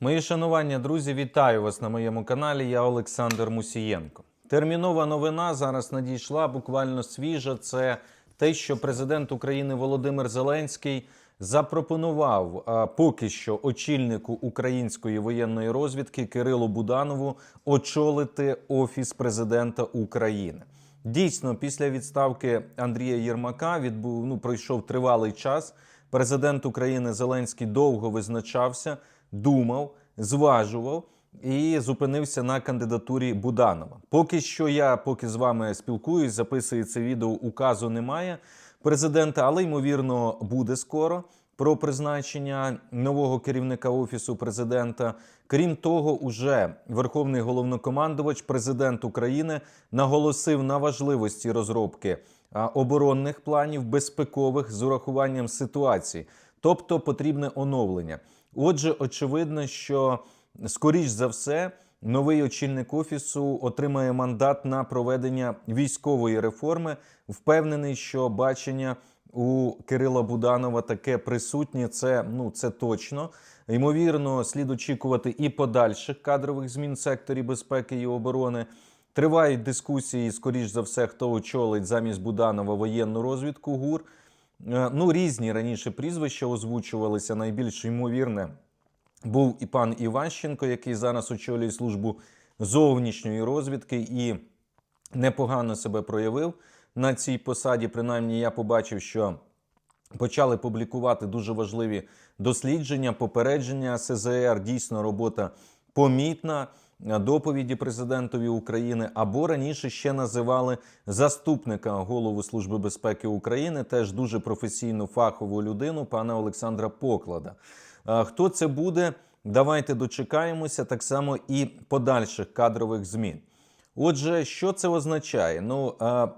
Мої шанування, друзі, вітаю вас на моєму каналі. Я Олександр Мусієнко. Термінова новина зараз надійшла буквально свіжа. Це те, що президент України Володимир Зеленський запропонував а, поки що очільнику української воєнної розвідки Кирилу Буданову очолити офіс президента України. Дійсно, після відставки Андрія Єрмака відбув ну пройшов тривалий час. Президент України Зеленський довго визначався, думав, зважував і зупинився на кандидатурі Буданова. Поки що я, поки з вами спілкуюсь, записую це відео. Указу немає президента, але ймовірно буде скоро про призначення нового керівника офісу президента. Крім того, уже верховний головнокомандувач, президент України, наголосив на важливості розробки оборонних планів, безпекових з урахуванням ситуації, тобто потрібне оновлення. Отже, очевидно, що скоріш за все. Новий очільник офісу отримає мандат на проведення військової реформи. Впевнений, що бачення у Кирила Буданова таке присутнє. Це ну це точно. Ймовірно, слід очікувати і подальших кадрових змін в секторі безпеки і оборони. Тривають дискусії, скоріш за все, хто очолить замість Буданова воєнну розвідку ГУР. Е, Ну, різні раніше прізвища озвучувалися. Найбільш ймовірне був і пан Іващенко, який зараз очолює службу зовнішньої розвідки і непогано себе проявив на цій посаді. Принаймні, я побачив, що почали публікувати дуже важливі дослідження, попередження СЗР. Дійсно, робота помітна. Доповіді президентові України або раніше ще називали заступника голови служби безпеки України, теж дуже професійну фахову людину, пана Олександра Поклада. Хто це буде? Давайте дочекаємося так само і подальших кадрових змін. Отже, що це означає? Ну,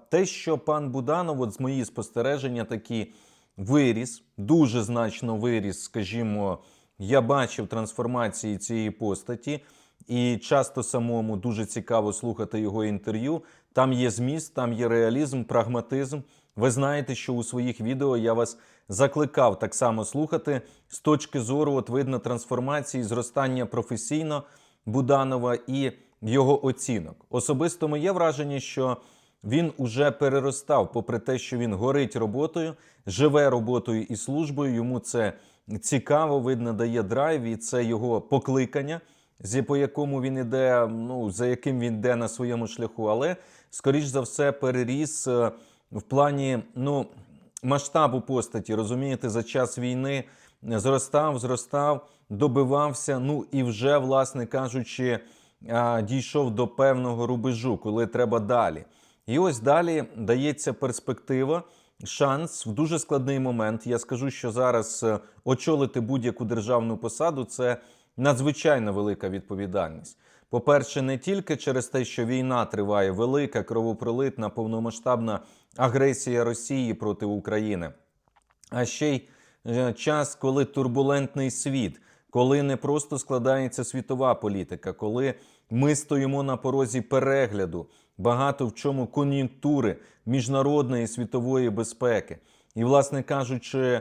те, що пан Буданов, от з мої спостереження, такі виріс, дуже значно виріс, скажімо, я бачив трансформації цієї постаті, і часто самому дуже цікаво слухати його інтерв'ю. Там є зміст, там є реалізм, прагматизм. Ви знаєте, що у своїх відео я вас закликав так само слухати з точки зору, от видно трансформації, зростання професійно Буданова і його оцінок. Особисто моє враження, що він уже переростав, попри те, що він горить роботою, живе роботою і службою. Йому це цікаво, видно, дає драйв, і це його покликання, з по якому він іде, ну за яким він йде на своєму шляху. Але скоріш за все переріс е, в плані ну масштабу постаті. Розумієте, за час війни зростав, зростав, добивався. Ну і вже, власне кажучи, дійшов до певного рубежу, коли треба далі. І ось далі дається перспектива, шанс в дуже складний момент. Я скажу, що зараз е, очолити будь-яку державну посаду це надзвичайно велика відповідальність. По-перше, не тільки через те, що війна триває, велика кровопролитна, повномасштабна агресія Росії проти України, а ще й е, час, коли турбулентний світ, коли не просто складається світова політика, коли ми стоїмо на порозі перегляду, багато в чому кон'юнктури міжнародної світової безпеки. І, власне кажучи,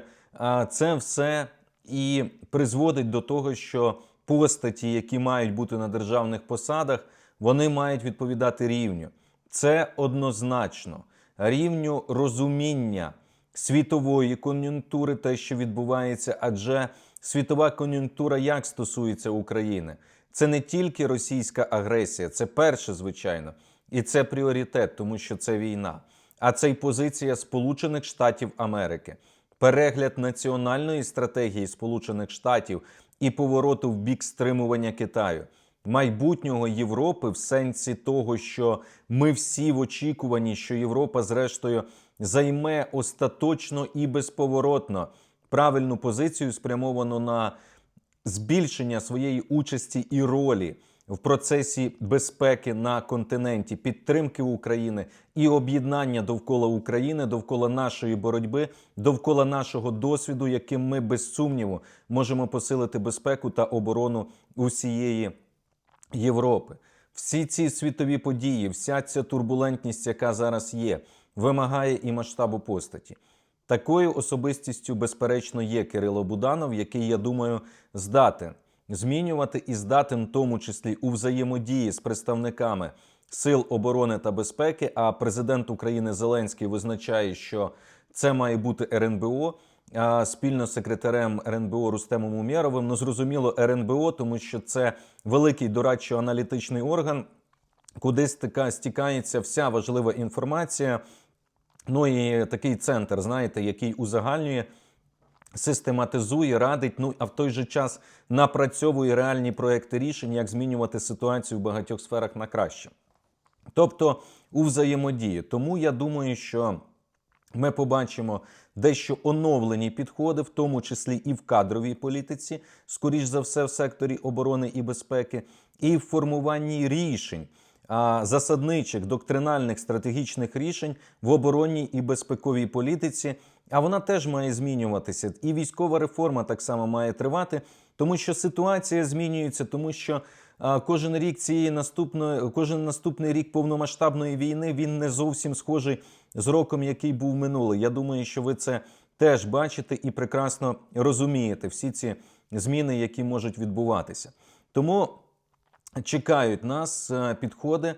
це все і призводить до того, що постаті, які мають бути на державних посадах, вони мають відповідати рівню. Це однозначно рівню розуміння світової кон'юнктури, те, що відбувається, адже світова кон'юнктура як стосується України. Це не тільки російська агресія, це перше, звичайно, і це пріоритет, тому що це війна. А це й позиція Сполучених Штатів Америки, перегляд національної стратегії Сполучених Штатів і повороту в бік стримування Китаю, майбутнього Європи в сенсі того, що ми всі в очікуванні, що Європа, зрештою, займе остаточно і безповоротно правильну позицію, спрямовану на збільшення своєї участі і ролі в процесі безпеки на континенті, підтримки України і об'єднання довкола України, довкола нашої боротьби, довкола нашого досвіду, яким ми без сумніву можемо посилити безпеку та оборону усієї Європи. Всі ці світові події, вся ця турбулентність, яка зараз є, вимагає і масштабу постаті. Такою особистістю, безперечно, є Кирило Буданов, який, я думаю, здатен змінювати і здатен, в тому числі у взаємодії з представниками сил оборони та безпеки. А президент України Зеленський визначає, що це має бути РНБО. А спільно з секретарем РНБО Рустемом Умєровим. Ну зрозуміло, РНБО, тому що це великий дорадчо-аналітичний орган, куди стика стікається вся важлива інформація. Ну і такий центр, знаєте, який узагальнює, систематизує, радить, ну а в той же час напрацьовує реальні проекти рішень, як змінювати ситуацію в багатьох сферах на краще. Тобто у взаємодії. Тому я думаю, що ми побачимо дещо оновлені підходи, в тому числі і в кадровій політиці, скоріш за все, в секторі оборони і безпеки, і в формуванні рішень. Засадничих доктринальних стратегічних рішень в оборонній і безпековій політиці, а вона теж має змінюватися. І військова реформа так само має тривати, тому що ситуація змінюється, тому що кожен рік цієї наступної, кожен наступний рік повномасштабної війни він не зовсім схожий з роком, який був минулий. Я думаю, що ви це теж бачите і прекрасно розумієте всі ці зміни, які можуть відбуватися. Тому чекають нас е, підходи.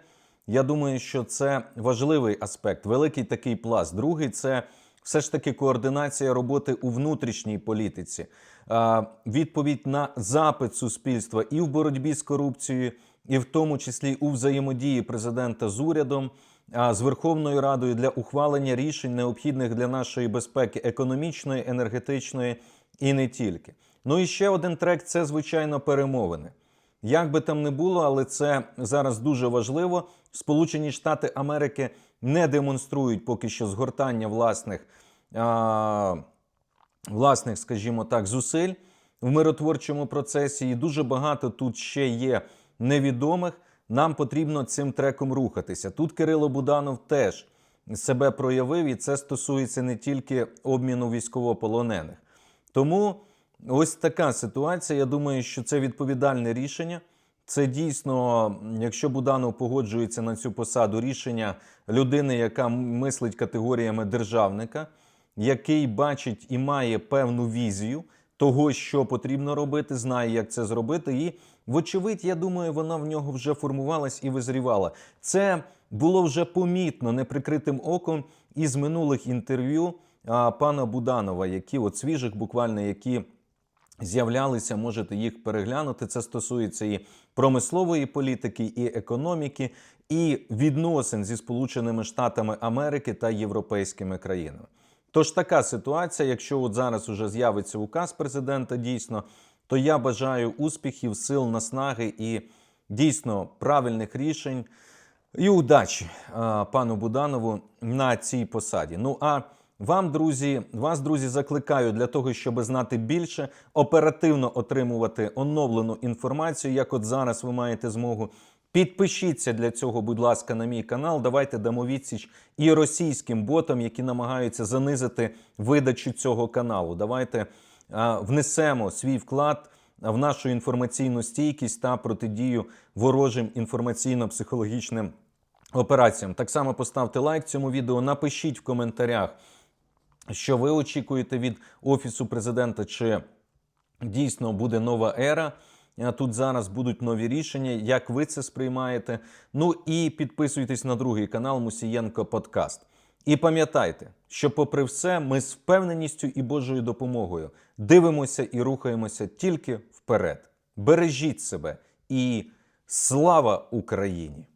Я думаю, що це важливий аспект, великий такий пласт. Другий це все ж таки координація роботи у внутрішній політиці, Е, відповідь на запит суспільства і в боротьбі з корупцією, і в тому числі у взаємодії президента з урядом, з Верховною Радою для ухвалення рішень, необхідних для нашої безпеки економічної, енергетичної і не тільки. Ну і ще один трек це звичайно перемовини. Як би там не було, але це зараз дуже важливо. Сполучені Штати Америки не демонструють поки що згортання власних, а, власних, скажімо так, зусиль в миротворчому процесі. І дуже багато тут ще є невідомих. Нам потрібно цим треком рухатися. Тут Кирило Буданов теж себе проявив, і це стосується не тільки обміну військовополонених. Тому ось така ситуація. Я думаю, що це відповідальне рішення. Це дійсно, якщо Буданов погоджується на цю посаду, рішення людини, яка мислить категоріями державника, який бачить і має певну візію того, що потрібно робити, знає, як це зробити. І, вочевидь, я думаю, вона в нього вже формувалась і визрівала. Це було вже помітно неприкритим оком із минулих інтерв'ю пана Буданова, які от свіжих, буквально які з'являлися, можете їх переглянути. Це стосується і промислової політики, і економіки, і відносин зі Сполученими Штатами Америки та європейськими країнами. Тож така ситуація, якщо от зараз уже з'явиться указ президента, дійсно, то я бажаю успіхів, сил, наснаги і дійсно правильних рішень і удачі пану Буданову на цій посаді. Ну а вам, друзі, вас, друзі, закликаю для того, щоб знати більше, оперативно отримувати оновлену інформацію. Як от зараз ви маєте змогу. Підпишіться для цього, будь ласка, на мій канал. Давайте дамо відсіч і російським ботам, які намагаються занизити видачу цього каналу. Давайте а, внесемо свій вклад в нашу інформаційну стійкість та протидію ворожим інформаційно-психологічним операціям. Так само поставте лайк цьому відео, напишіть в коментарях, що ви очікуєте від Офісу президента, чи дійсно буде нова ера. Тут зараз будуть нові рішення, як ви це сприймаєте. Ну і підписуйтесь на другий канал Мусієнко Подкаст. І пам'ятайте, що, попри все, ми з впевненістю і Божою допомогою дивимося і рухаємося тільки вперед. Бережіть себе і слава Україні!